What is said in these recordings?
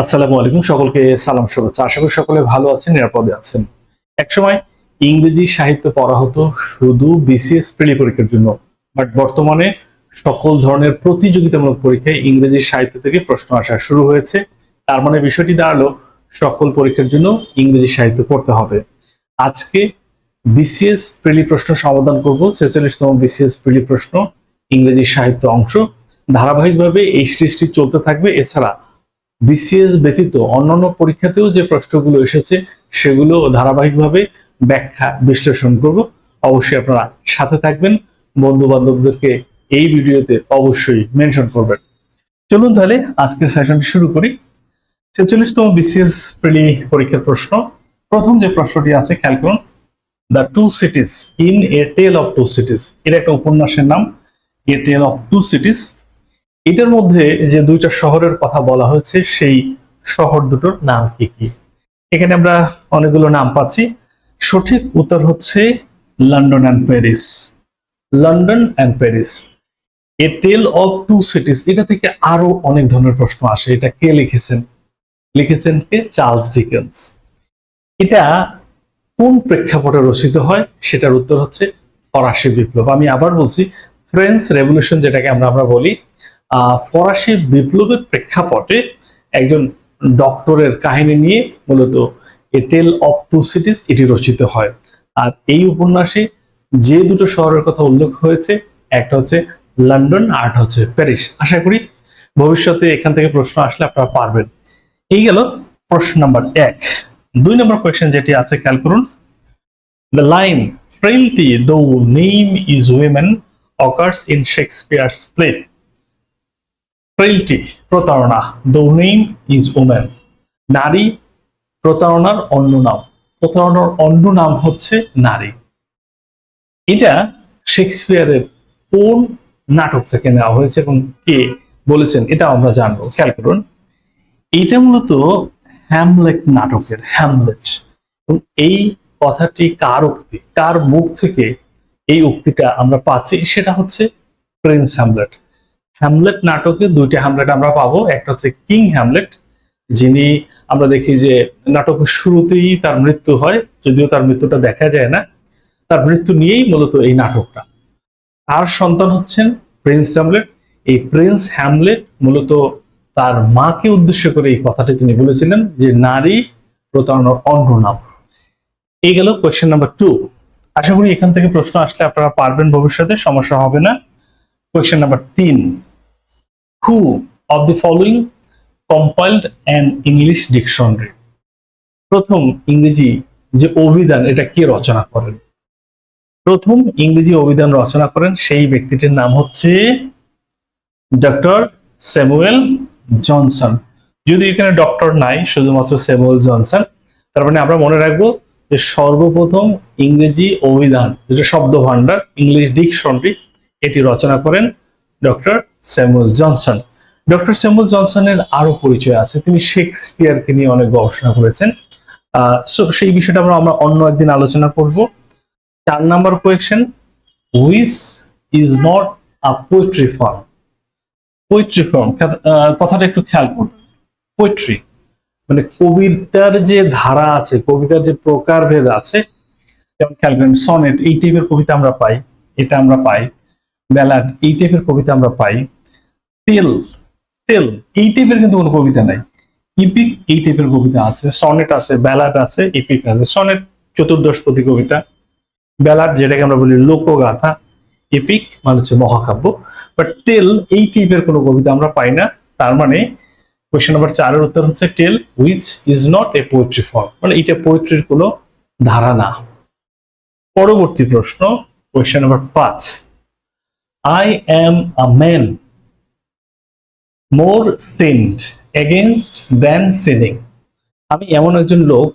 আসসালামু আলাইকুম, সকলকে সালাম, শুভেচ্ছা। আশা করি সকলে ভালো আছেন, নিরাপদে আছেন। একসময় ইংরেজি সাহিত্য পড়া হতো শুধু বিসিএস প্রিলি পরীক্ষার জন্য, বাট বর্তমানে সকল ধরনের প্রতিযোগিতামূলক পরীক্ষায় ইংরেজি সাহিত্য থেকে প্রশ্ন আসা শুরু হয়েছে। তার মানে বিষয়টি দাঁড়াল, সকল পরীক্ষার জন্য ইংরেজি সাহিত্য পড়তে হবে। আজকে বিসিএস প্রিলি প্রশ্ন সমাধান করব, ছেচল্লিশতম বিসিএস প্রিলি প্রশ্ন, ইংরেজি সাহিত্য অংশ। ধারাবাহিকভাবে এই সৃষ্টি চলতে থাকবে, এছাড়া বিসিএস ব্যতীত অন্যান্য পরীক্ষাতেও যে প্রশ্নগুলো এসেছে, সেগুলো ধারাবাহিকভাবে ব্যাখ্যা বিশ্লেষণ করব। অবশ্যই আপনারা সাথে থাকবেন। বন্ধু বান্ধবদেরকে এই ভিডিওতে অবশ্যই মেনশন করবেন। চলুন তাহলে আজকের সেশনটি শুরু করি। ছেচল্লিশতম বিসিএস প্রিলি পরীক্ষার প্রশ্ন। প্রথম যে প্রশ্নটি আছে, খেয়াল করুন the two cities in A Tale of Two Cities এটা একটা উপন্যাসের নাম A Tale of Two Cities এটার মধ্যে যে দুইটা শহরের কথা বলা হয়েছে, সেই শহর দুটোর নাম কি কি? এখানে আমরা অনেকগুলো নাম পাচ্ছি। সঠিক উত্তর হচ্ছে London and Paris. London and Paris. A Tale of Two Cities, এটা থেকে আরও অনেক ধরনের প্রশ্ন আসে। এটা কে লিখেছেন? লিখেছেন কে? Charles Dickens. এটা কোন প্রেক্ষাপটে রচিত হয়? সেটার উত্তর হচ্ছে ফরাসি বিপ্লব। আমি আবার বলছি, ফ্রেঞ্চ রেভলিউশন যেটাকে আমরা আমরা বলি ফরাসি বিপ্লবের প্রেক্ষাপটে একজন ডক্টরের কাহিনী নিয়ে মূলত A Tale of Two Cities এটি রচিত হয়। আর এই উপন্যাসে যে দুটো শহরের কথা উল্লেখ হয়েছে, একটা হচ্ছে লন্ডন আর হচ্ছে প্যারিস। আশা করি ভবিষ্যতে এখান থেকে প্রশ্ন আসলে আপনারা পারবেন। এই গেল প্রশ্ন নাম্বার এক। দুই নম্বর কোয়েশ্চেন যেটি আছে, খেয়াল করুন। The line frailty thy name is women occurs in Shakespeare's play frailty, প্রতারণা দো নেম ইজ ওম্যান নারী, প্রতারণার অন্য নাম। প্রতারণার অন্য নাম হচ্ছে নারী। এটা শেক্সপিয়ারের কোন নাটক থেকে নেওয়া হয়েছে এবং কে বলেছেন এটা আমরা জানব। খেয়াল করুন। এটা মূলত হ্যামলেট নাটকের হ্যামলেট এই কথাটি কার উক্তি, কার মুখ থেকে এই উক্তিটা আমরা পাচ্ছি, সেটা হচ্ছে প্রিন্স হ্যামলেট হ্যামলেট নাটকে দুইটা হ্যামলেট আমরা পাবো। একটা হচ্ছে কিং হ্যামলেট যিনি আমরা দেখি যে নাটকের শুরুতেই তার মৃত্যু হয়, যদিও তার মৃত্যুটা দেখা যায় না। তার মৃত্যু নিয়েই মূলত এই নাটকটা। আর সন্তান হচ্ছেন প্রিন্স হ্যামলেট এই প্রিন্স হ্যামলেট মূলত তার মাকে উদ্দেশ্য করে এই কথাটি তিনি বলেছিলেন যে, নারী প্রতারণার অন্য নাম। এই গেল কোয়েশ্চেন নাম্বার টু আশা করি এখান থেকে প্রশ্ন আসলে আপনারা পারবেন ভবিষ্যতে, সমস্যা হবে না। কোয়েশ্চেন নাম্বার তিন। Who of the following compiled an English dictionary প্রথম ইংরেজি যে অভিধান, এটা কে রচনা করেন? প্রথম ইংরেজি অভিধান রচনা করেন সেই ব্যক্তিটির নাম হচ্ছে ডক্টর স্যামুয়েল জনসন যদি এখানে ডক্টর নাই, শুধুমাত্র স্যামুয়েল জনসন তার মানে আমরা মনে রাখব যে সর্বপ্রথম ইংরেজি অভিধান, যেটা শব্দ ভান্ডার ইংলিশ ডিকশনারি এটি রচনা করেন doctor Samuel Johnson. Doctor Samuel জনসনের আরও পরিচয় আছে। তিনি শেক্সপিয়ারকে নিয়ে অনেক গবেষণা করেছেন। সেই বিষয়টা আমরা আমরা অন্য একদিন আলোচনা করব। চার number question which is not a poetry form poetry form কথাটা একটু খেয়াল করুন। পোয়েট্রি মানে কবিতার যে ধারা আছে, কবিতার যে প্রকারভেদ আছে, যেমন খেয়াল করেন সনেট এই টাইপের কবিতা আমরা পাই, এটা আমরা পাই। ব্যালাড এই টাইপের কবিতা আমরা পাই। তেল তেল, এই টাইপের কিন্তু কোনো কবিতা নাই। ইপিক এই টাইপের কবিতা আছে সনেট আছে ব্যালাড আছে ইপিক আছে। সনেট চতুর্দশপতি কবিতা। ব্যালাড যেটাকে আমরা বলি লোকগাথা এপিক মানে হচ্ছে মহাকাব্য। বাট টেল এই টাইপের কোনো কবিতা আমরা পাই না। তার মানে কোয়েশ্চেন নাম্বার চারের উত্তর হচ্ছে tale which is not a poetry form মানে এটা পোয়েট্রির কোনো ধারা না। পরবর্তী প্রশ্ন কোয়েশ্চেন নাম্বার পাঁচ। I am a man more sinned against than sinning আমি এমন একজন লোক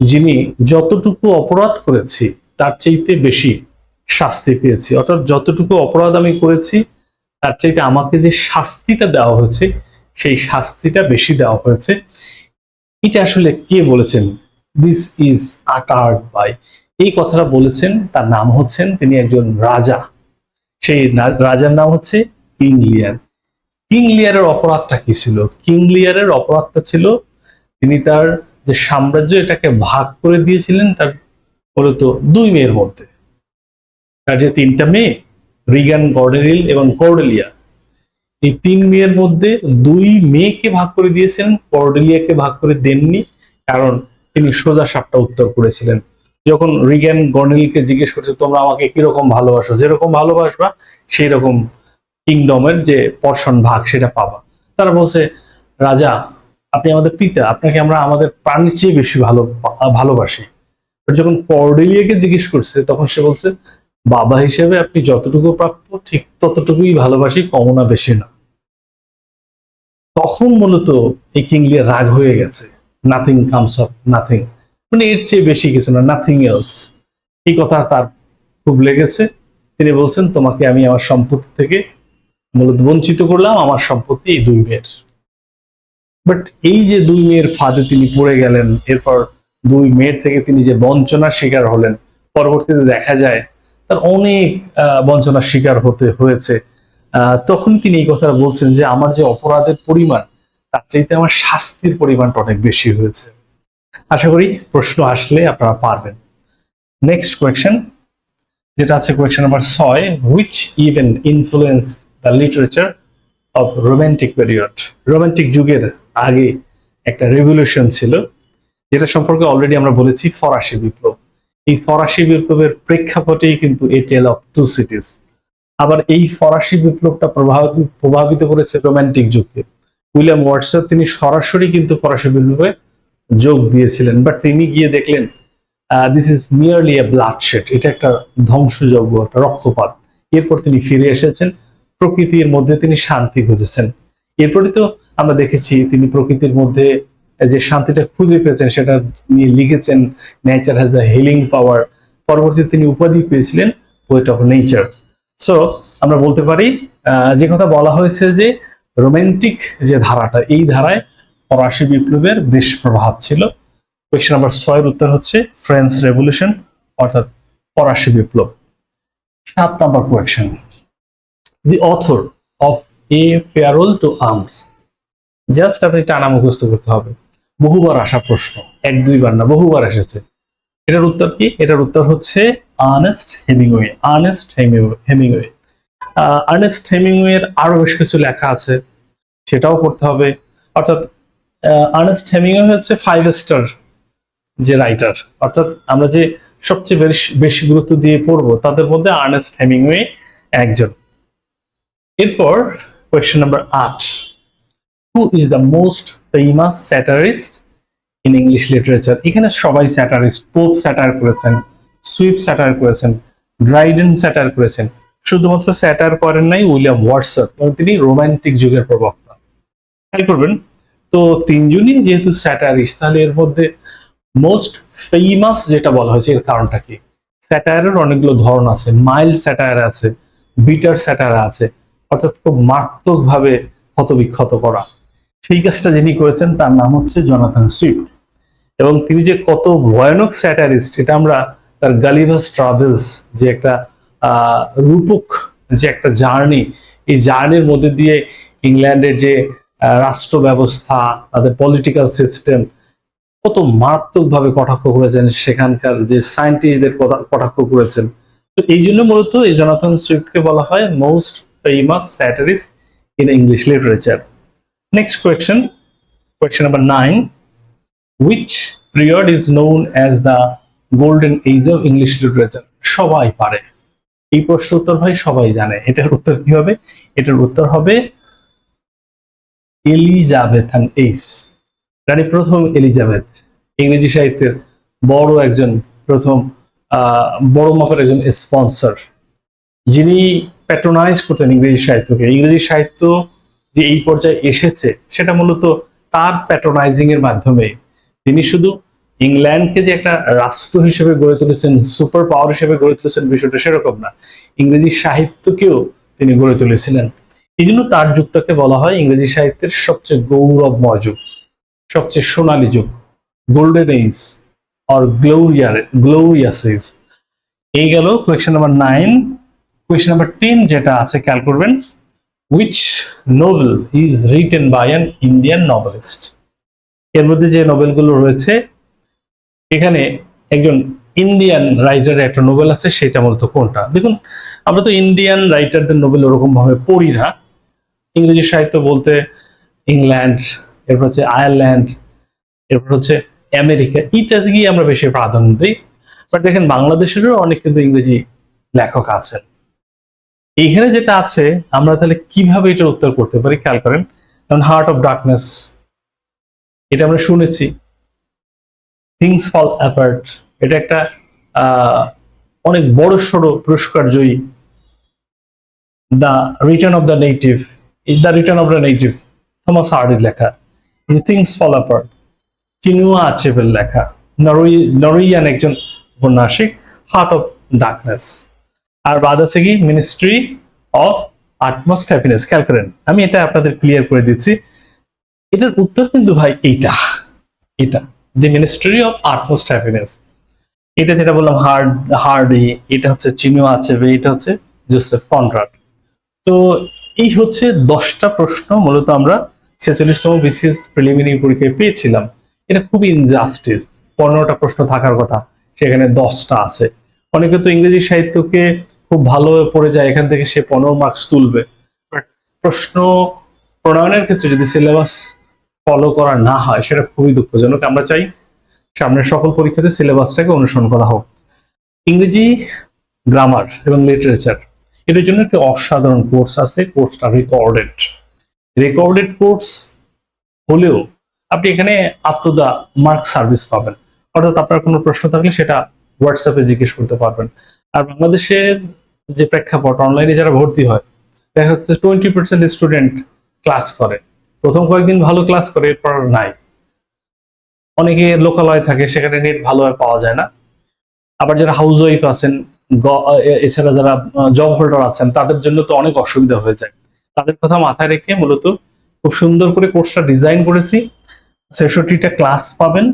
যিনি যতটুকু অপরাধ করেছি, তার চাইতে বেশি শাস্তি পেয়েছি। অর্থাৎ যতটুকু অপরাধ আমি করেছি, তার চাইতে আমাকে যে শাস্তিটা দেওয়া হয়েছে, সেই শাস্তিটা বেশি দেওয়া হয়েছে। এটা আসলে কে বলেছেন? দিস ইজ আটার্ড বাই এই কথাটা বলেছেন, তার নাম হচ্ছেন তিনি একজন রাজা। সেই রাজার নাম হচ্ছে কিং লিয়ার। কিং লিয়ারের অপরাধটা কি ছিল? কিং লিয়ারের অপরাধটা ছিল, তিনি তার যে সাম্রাজ্য এটাকে ভাগ করে দিয়েছিলেন, তার মূলত দুই মেয়ের মধ্যে। তার যে তিনটা মেয়ে, রিগান গর্ডেরিল এবং কর্ডেলিয়া। এই তিন মেয়ের মধ্যে দুই মেয়েকে ভাগ করে দিয়েছিলেন, কর্ডেলিয়াকে ভাগ করে দেননি, কারণ তিনি সোজা সাপটা উত্তর করেছিলেন। যখন রিগান গর্ডেলিলকে জিজ্ঞেস করছে, তোমরা আমাকে কীরকম ভালোবাসো? যেরকম ভালোবাসবা সেই রকম কিংডমের যে পর্ষণ ভাগ, সেটা পাবা। তারা বলছে, রাজা, আপনি আমাদের পিতা, আপনাকে আমরা আমাদের প্রাণের চেয়ে বেশি ভালো, ভালোবাসি। যখন কর্ডেলিয়াকে জিজ্ঞেস করছে, তখন সে বলছে, বাবা হিসেবে আপনি যতটুকু প্রাপ্য, ঠিক ততটুকুই ভালোবাসি কম না, বেশি না। তখন মূলত এই কিংলিয়া রাগ হয়ে গেছে। নাথিং কামস অফ নাথিং মানে এর চেয়ে বেশি কিছু না নাথিং এলস এই কথা তার খুব লেগেছে। তিনি বলছেন, তোমাকে আমি আমার সম্পত্তি থেকে মূলত বঞ্চিত করলাম, আমার সম্পত্তি এই দুই মেয়ের। বাট এই যে দুই মেয়ের ফাঁদে তিনি পড়ে গেলেন, এরপর দুই মেয়ের থেকে তিনি যে বঞ্চনার শিকার হলেন, পরবর্তীতে দেখা যায় তার অনেক বঞ্চনার শিকার হতে হয়েছে। তখন তিনি এই কথাটা বলছেন যে, আমার যে অপরাধের পরিমাণ, তার চাইতে আমার শাস্তির পরিমাণটা অনেক বেশি হয়েছে। আশা করি প্রশ্ন আসলে আপনারা পারবেন। নেক্সট কোয়েশ্চেন যেটা আছে কোয়েশ্চেন নাম্বার ছয় which event influence the literature of romantic period romantic যুগের আগে একটা রেভলিউশন ছিল, যেটা সম্পর্কে অলরেডি আমরা বলেছি ফরাসি বিপ্লব। এই ফরাসি বিপ্লবের প্রেক্ষাপটেই কিন্তু A Tale of Two Cities আবার এই ফরাসি বিপ্লবটা প্রভাবিত প্রভাবিত করেছে রোমান্টিক যুগকে। উইলিয়াম ওয়াটসন, তিনি সরাসরি কিন্তু ফরাসি বিপ্লবে যোগ দিয়েছিলেন বাট তিনি গিয়ে দেখলেন this is merely a bloodshed এটা একটা ধ্বংসযজ্ঞ, একটা রক্তপাত। এরপর তিনি ফিরে এসেছেন, প্রকৃতির মধ্যে তিনি শান্তি খুঁজেছেন। এরপরে তো আমরা দেখেছি, তিনি প্রকৃতির মধ্যে যে শান্তিটা খুঁজে পেয়েছেন, সেটা নিয়ে লিখেছেন nature has the healing power পরবর্তীতে তিনি উপাধি পেয়েছিলেন পোয়েট অফ নেচার সো আমরা বলতে পারি যে কথা বলা হয়েছে যে রোমান্টিক যে ধারাটা, এই ধারায় ফরাসি বিপ্লবের বেশ প্রভাব ছিল। কোয়েশ্চেন নাম্বার ছয়ের উত্তর হচ্ছে ফ্রেঞ্চ রেভলিউশন, অর্থাৎ ফরাসি বিপ্লব। সাত number question the author of A Farewell to Arms just আপনি টানা মুখস্থ করতে হবে। বহুবার আসা প্রশ্ন, এক দুইবার না, বহুবার এসেছে। এটার উত্তর কি? এটার উত্তর হচ্ছে Ernest Hemingway Ernest Hemingway Ernest হেমিংওয়ের আরও বেশ কিছু লেখা আছে, সেটাও পড়তে হবে। অর্থাৎ আর্নেস্ট হেমিংওয়ে হচ্ছে ফাইভ স্টার যে রাইটার অর্থাৎ আমরা যে সবচেয়ে বেশি বেশি গুরুত্ব দিয়ে পড়ব, তাদের মধ্যে আর্নেস্ট হেমিংওয়ে একজন। এরপর কোয়েশ্চেন নাম্বার আট। Who is the most famous satirist in English literature এখানে সবাই স্যাটারিস্ট পোপ স্যাটার করেছেন সুইপ স্যাটার করেছেন ড্রাইডেন স্যাটার করেছেন। শুধুমাত্র স্যাটার করেন নাই উইলিয়াম ওয়াটসন এবং তিনি রোমান্টিক যুগের প্রবক্তা। খেয়াল করবেন। তো তিনজনই যেহেতু স্যাটারিস্ট তাহলে এর মধ্যে মোস্ট ফেমাস যেটা বলা হয়েছে, এর কারণটা কি? স্যাটায়ারের অনেকগুলো ধরন আছে মাইল্ড স্যাটায়ার আছে বিটার স্যাটায়ার আছে, অর্থাৎ খুব মারাত্মকভাবে ক্ষতবিক্ষত করা। সেই কাজটা যিনি করেছেন, তার নাম হচ্ছে জনাথন সুইফট এবং তিনি যে কত ভয়ানক স্যাটারিস্ট, এটা আমরা তার গালিভাস ট্রাভেলস যে একটা রূপক যে একটা জার্নি, এই জার্নির মধ্যে দিয়ে ইংল্যান্ডের যে রাষ্ট্র ব্যবস্থা তাদের পলিটিক্যাল সিস্টেম কত মারাত্মকভাবে কটাক্ষ করেছেন সেখানকার যে সায়েন্টিস্টদের কটাক্ষ করেছেন। তো এই জন্য মূলত এই জনাথন সুইফটকে বলা হয় most famous satirist in English literature next question question number nine which period is known as the golden age of English literature? সবাই পারে। এই প্রশ্ন উত্তর ভাই সবাই জানে। এটার উত্তর কি হবে? এটার উত্তর হবে এলিজাবেথান এইস। রানী প্রথম এলিজাবেথ, ইংরেজি সাহিত্যের বড় একজন প্রথম বড় মাপের একজন স্পন্সর যিনি প্যাট্রোনাইজ করতেন ইংরেজি সাহিত্যকে। ইংরেজি সাহিত্য যে এই পর্যায়ে এসেছে, সেটা মূলত তার প্যাট্রোনাইজিং এর মাধ্যমে। তিনি শুধু ইংল্যান্ডকে যে একটা রাষ্ট্র হিসেবে গড়ে তুলেছেন সুপার পাওয়ার হিসেবে গড়ে তুলেছেন, বিষয়টা সেরকম না। ইংরেজি সাহিত্যকেও তিনি গড়ে তুলেছিলেন। এই জন্য তার যুগটাকে বলা হয় ইংরেজি সাহিত্যের সবচেয়ে গৌরবময় যুগ, সবচেয়ে সোনালী যুগ গোল্ডেন এজ অর গ্লোরিয়ার গ্লোরিয়াস এজ এই গেল question number nine question number ten যেটা আছে, খেয়াল করবেন, which novel is written by an Indian novelist? এর মধ্যে যে নোবেলগুলো রয়েছে, এখানে একজন ইন্ডিয়ান রাইটারের একটা নোবেল আছে, সেটা মূলত কোনটা? দেখুন, আমরা তো ইন্ডিয়ান রাইটারদের নোবেল ওরকম ভাবে পড়ি না। ইংরেজি সাহিত্য বলতে ইংল্যান্ড, এরপর হচ্ছে আয়ারল্যান্ড, এরপর হচ্ছে আমেরিকা এইটা দিকেই আমরা বেশি প্রাধান্য দিই। বাট দেখেন, বাংলাদেশেরও অনেক কিন্তু ইংরেজি লেখক আছেন। এখানে যেটা আছে, আমরা তাহলে কীভাবে এটার উত্তর করতে পারি? খেয়াল করেন, যেমন হার্ট অফ ডার্কনেস এটা আমরা শুনেছি। থিংস ফল অ্যাপার্ট এটা একটা অনেক বড় সড়ো পুরস্কার জয়ী the return of the native the return of the native Thomas হার্ডির লেখা থিংস ফল অ্যাপার্ট চিনুয়া আচেবের লেখা নরওয়েজিয়ান একজন উপন্যাসিক হার্ট অফ ডার্কনেস আর বাদ আছে কি? মিনিস্ট্রি অফ আটমোস্ট হ্যাপিনেস খেয়াল করেন, আমি এটা আপনাদের ক্লিয়ার করে দিচ্ছি। এটার উত্তর কিন্তু ভাই এইটা, এটা the ministry of utmost happiness এটা যেটা বললাম হার্ড হার্ডি এটা হচ্ছে চিনুয়া আচেবে এটা হচ্ছে জোসেফ কনরাড তো এই হচ্ছে দশটা প্রশ্ন, মূলত আমরা ছেচল্লিশতম বিসিএস প্রিলিমিনারি পরীক্ষায় পেয়েছিলাম। এটা খুবই ইনজাস্টিস পনেরোটা প্রশ্ন থাকার কথা, সেখানে দশটা আছে। অনেকে তো ইংরেজি সাহিত্যকে খুব ভালোভাবে পড়ে যায়, এখান থেকে সে পনেরো মার্কস তুলবে। But প্রশ্ন প্রণয়নের ক্ষেত্রে যদি সিলেবাস ফলো করা না হয়, সেটা খুবই দুঃখজনক। আমরা চাই সামনের সকল পরীক্ষাতে সিলেবাসটাকে অনুসরণ করা হোক। ইংরেজি গ্রামার এবং লিটারেচার এটার জন্য একটি অসাধারণ কোর্স আছে, কোর্সটা রেকর্ডেড রেকর্ডেড কোর্স হলেও আপনি এখানে up to the mark service পাবেন। অর্থাৎ আপনার কোনো প্রশ্ন থাকলে সেটা হোয়াটসঅ্যাপে জিজ্ঞেস করতে পারবেন। আর বাংলাদেশের যে প্রেক্ষাপট অনলাইনে যারা ভর্তি হয়, দেখা যাচ্ছে টোয়েন্টি পার্সেন্ট স্টুডেন্ট ক্লাস করে। প্রথম কয়েকদিন ভালো ক্লাস করে, এরপর নাই। অনেকে লোকালয় থাকে, সেখানে নেট ভালোভাবে পাওয়া যায় না। আবার যারা হাউস ওয়াইফ আছেন এছাড়া যারা জব হোল্ডার আছেন, তাদের জন্য তো অনেক অসুবিধা হয়ে যায়। তাদের কথা মাথায় রেখে মূলত খুব সুন্দর করে কোর্সটা ডিজাইন করেছি। ছেষট্টিটা ক্লাস পাবেন।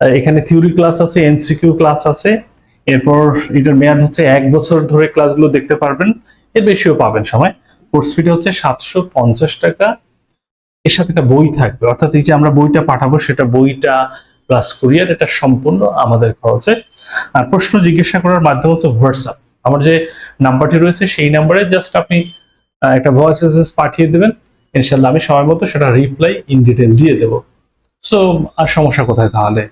এখানে থিওরি ক্লাস আছে এমসিকিউ ক্লাস আছে। এরপর এটার মেয়াদ হচ্ছে এক বছর ধরে ক্লাসগুলো দেখতে পারবেন। এর বেশিও পাবেন সময়। কোর্স ফিটা হচ্ছে সাতশো পঞ্চাশ টাকা। এর সাথে একটা বই থাকবে। অর্থাৎ এই যে আমরা বইটা পাঠাবো, সেটা বইটা প্লাস কুরিয়ার এটা সম্পূর্ণ আমাদের খরচে। আর প্রশ্ন জিজ্ঞাসা করার মাধ্যম হচ্ছে হোয়াটসঅ্যাপ আমার যে নাম্বারটি রয়েছে, সেই নাম্বারে জাস্ট আপনি একটা ভয়েস এসএস পাঠিয়ে দেবেন। ইনশাল্লাহ আমি সময় মতো সেটা রিপ্লাই ইন ডিটেল দিয়ে দেবো। সো আর সমস্যা কোথায় তাহলে?